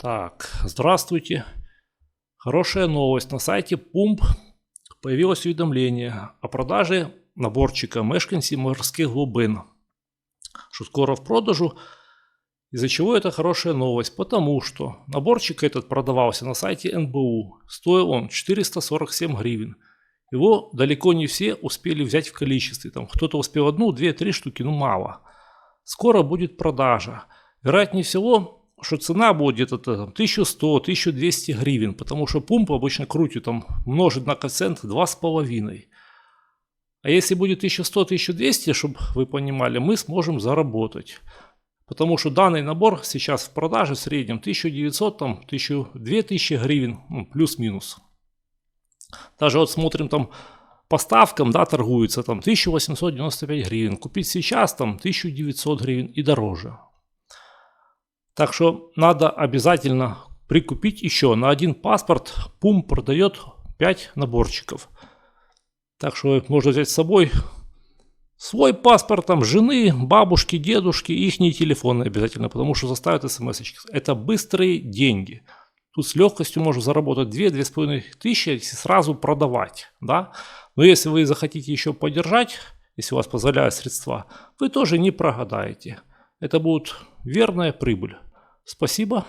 Так, здравствуйте. Хорошая новость. На сайте Pump появилось уведомление о продаже наборчика мешканців морских глубин, что скоро в продажу. Из-за чего это хорошая новость? Потому что наборчик этот продавался на сайте НБУ. Стоил он 447 гривен. Его далеко не все успели взять в количестве. Там кто-то успел одну, две, три штуки, ну мало. Скоро будет продажа. Вероятнее всего, что цена будет где-то там 1100-1200 гривен, потому что пумпа обычно крутит там множит на коэффициент 2,5. А если будет 1100-1200, чтобы вы понимали, мы сможем заработать. Потому что данный набор сейчас в продаже в среднем 1900, там, 2000 гривен, ну, плюс-минус. Даже вот смотрим там по ставкам, да, торгуется там 1895 гривен. Купить сейчас там 1900 гривен и дороже. Так что надо обязательно прикупить еще. На один паспорт Пум продает 5 наборчиков. Так что можно взять с собой свой паспорт, там, жены, бабушки, дедушки, их телефоны обязательно, потому что заставят смс -очки. Это быстрые деньги. Тут с легкостью можно заработать 2-2,5 тысячи, если сразу продавать. Да? Но если вы захотите еще подержать, если у вас позволяют средства, вы тоже не прогадаете. Это будет верная прибыль. Спасибо.